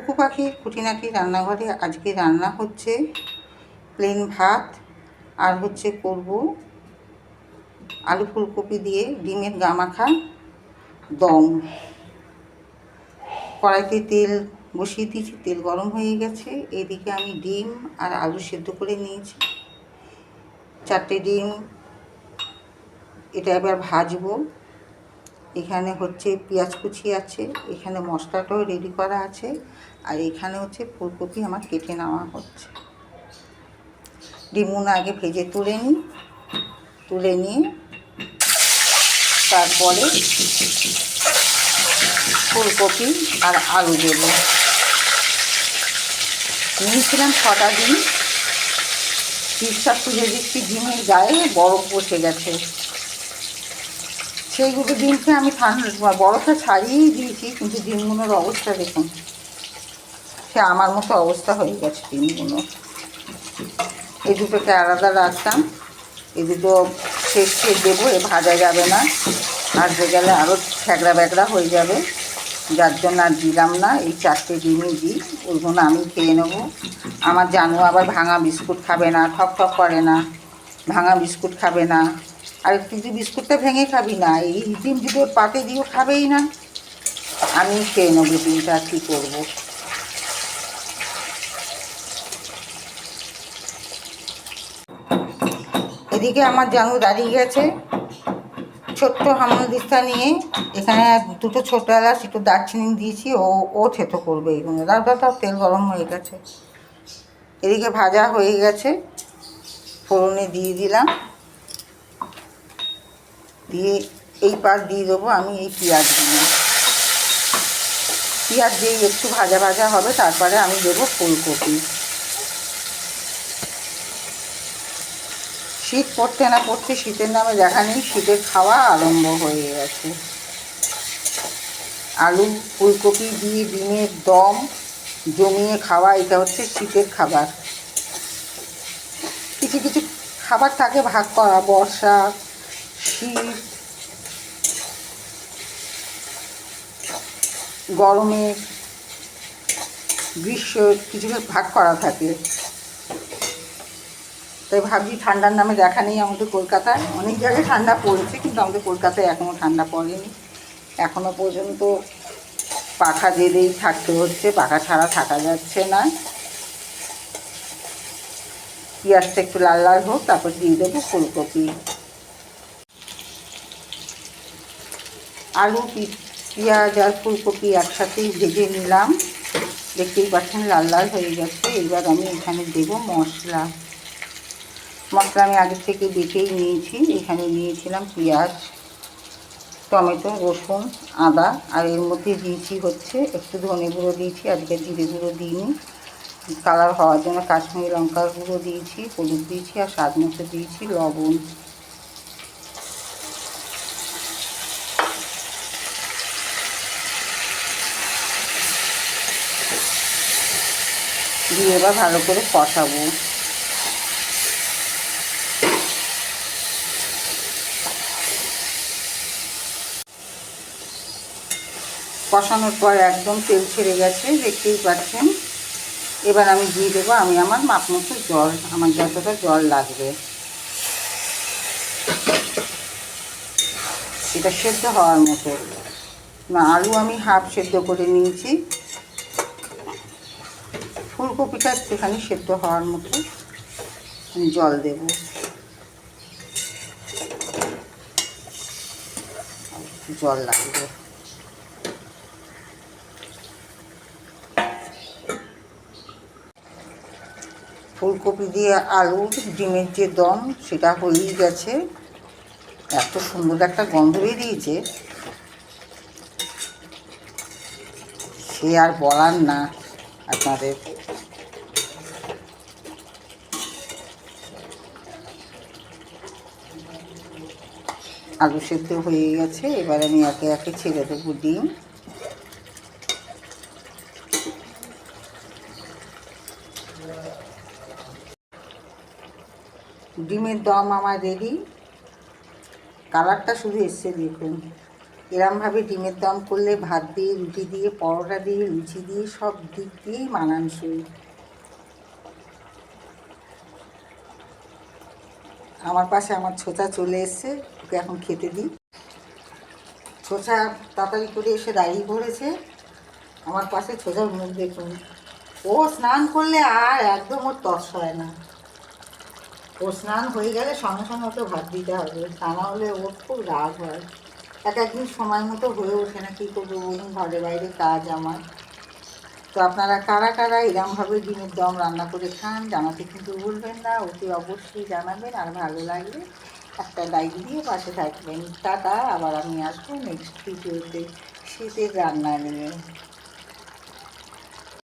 কুকু পাখির খুঁটিনাটি রান্নাঘরে আজকে রান্না হচ্ছে প্লেন ভাত আর হচ্ছে করব আলু ফুলকপি দিয়ে ডিমের গামাখা দম। কড়াইতে তেল বসিয়ে দিয়েছি, তেল গরম হয়ে গেছে। এদিকে আমি ডিম আর আলু সেদ্ধ করে নিয়েছি। চারটে ডিম, এটা এবার ভাজবো। এখানে হচ্ছে পেঁয়াজ কুচি আছে, এখানে মশলাটাও রেডি করা আছে, আর এখানে হচ্ছে ফুলকপি আমার কেটে নেওয়া হচ্ছে। ডিমগুলো আগে ভেজে তুলে নিই, তুলে নিয়ে তারপরে ফুলকপি আর আলু দেবো। নিয়েছিলাম ছটা ডিম বিশ্বাস তুলে দিচ্ছি ডিমের গায়ে বরফ বসে গেছে। সেইগুলো ডিমকে আমি ঠান্ডা বরফটা ছাড়িয়েই দিয়েছি, কিন্তু ডিমগুলোর অবস্থা দেখুন। সে আমার মতো অবস্থা হয়ে গেছে ডিমগুলো। এই দুটোকে আলাদা রাখতাম। এই দুটো শেষ দেবো, এ ভাজা যাবে না। ভাজতে গেলে আরও ছ্যাঁকড়া ব্যাকড়া হয়ে যাবে। যার জন্য আর দিলাম না, এই চারটে ডিমই দিই। ওইগুলো আমি খেয়ে নেব। আমার জানু আবার ভাঙা বিস্কুট খাবে না ঠক ঠক করে না। ভাঙা বিস্কুট খাবে না। আর যে বিস্কুটটা ভেঙে খাবি না, এই ডিম যদি পাতে দিয়েও খাবেই না, আমি খেয়ে নেব ডিমটা কী করব? এদিকে আমার জানু দাঁড়িয়ে গেছে, ছোট্ট হামদিস্তা নিয়ে। এখানে দুটো ছোটো এলাচ, একটু দারচিনি দিয়েছি, ও ও থেতো করবে এইগুলো দাও দাও দাও, তেল গরম হয়ে গেছে। এদিকে ভাজা হয়ে গেছে, ফোড়নে দিয়ে দিলাম। দিয়ে এই পাশ দিয়ে দেবো, আমি এই পেঁয়াজ দিয়ে পেঁয়াজ দিয়ে একটু ভাজা ভাজা হবে, তারপরে আমি দেবো ফুলকপি। শীত পড়তে না পড়তে শীতের নামে দেখা নেই, শীতের খাওয়া আরম্ভ হয়ে গেছে। আলু, ফুলকপি দিয়ে ডিমের দম জমিয়ে খাওয়া, এটা হচ্ছে শীতের খাবার। কিছু কিছু খাবার থাকে, ভাগ করা, বর্ষা, শীত গরমের গ্রীষ্ম কিছু ভাগ করা থাকে। তাই ভাবছি ঠান্ডার নামে দেখা নেই আমাদের কলকাতায়। অনেক জায়গায় ঠান্ডা পড়েছে, কিন্তু আমাদের কলকাতায় এখনও ঠান্ডা পড়েনি। এখনও পর্যন্ত পাখা জেলেই থাকতে হচ্ছে, পাখা ছাড়া থাকা যাচ্ছে না। পেঁয়াজটা একটু লাল লাল হোক, তারপর দিয়ে দেবো ফুলকপি। আলু পেঁয়াজ আর ফুলকপি একসাথেই ভেজে নিলাম। দেখতেই পাচ্ছেন লাল লাল হয়ে গেছে। এবার আমি এখানে দেবো মশলা। মশলা আমি আগে থেকে বেটেই নিয়েছি। এখানে নিয়েছিলাম পেঁয়াজ, টমেটো, রসুন, আদা, আর এর মধ্যে দিয়েছি হচ্ছে একটু ধনে গুঁড়ো দিয়েছি। আজকে জিরে গুঁড়ো দিইনি। কালার হওয়ার জন্য কাশ্মীরি লঙ্কার গুঁড়ো দিয়েছি, হলুদ দিয়েছি আর স্বাদ মতো দিয়েছি লবণ। দিয়ে এবার ভালো করে কষাবো। কষানোর পর একদম তেল ছেড়ে গেছে, দেখতেই পাচ্ছেন। এবার আমি দিয়ে দেবো, আমি আমার মাপ মতো জল, আমার যতটা জল লাগবে। এটা সেদ্ধ হওয়ার মতো। না, আলু আমি হাফ সেদ্ধ করে নিয়েছি। ফুলকপিটা একটুখানি সেদ্ধ হওয়ার মতো জল দেব। জল লাগবে। ফুলকপি দিয়ে আলুর ডিমের যে দম, সেটা হয়েই গেছে। এত সুন্দর একটা গন্ধ বেরিয়েছে। সে আর বলার না। আপনাদের। আলু সেদ্ধ হয়ে গেছে, এবার আমি একে একে ছেড়ে দেবো ডিম। ডিমের দম আমার রেডি কালারটা শুধু এসছে দেখুন। এরমভাবে ডিমের দম করলে ভাত দিয়ে, রুটি দিয়ে, পরোটা দিয়ে, লুচি দিয়ে, সব দিক দিয়েই মানানসই। আমার পাশে আমার ছোচা চলে এসছে, ওকে এখন খেতে দিই। ছোচা তাড়াতাড়ি করে এসে দাঁড়িয়ে পড়েছে আমার পাশে ছোচার মুখ দেখুন। ও স্নান করলে আর একদম ওর তস হয় না। ও স্নান হয়ে গেলে সঙ্গে সঙ্গে ওকে ভাত দিতে হবে। তা না হলে ওর খুব রাগ হয়। এক একদিন সময় মতো হয়ে ওঠে না কী করব বলুন, ঘরে বাইরে কাজ আমার। তো আপনারা কারা কারা এরমভাবে ডিমের দম রান্না করে খান, জানাতে কিন্তু ভুলবেন না, অতি অবশ্যই জানাবেন, আর ভালো লাগলে একটা লাইক দিয়ে পাশে থাকবেন। টাটা, আবার আমি আসব নেক্সট ভিডিওতে শীতের রান্না নিয়ে।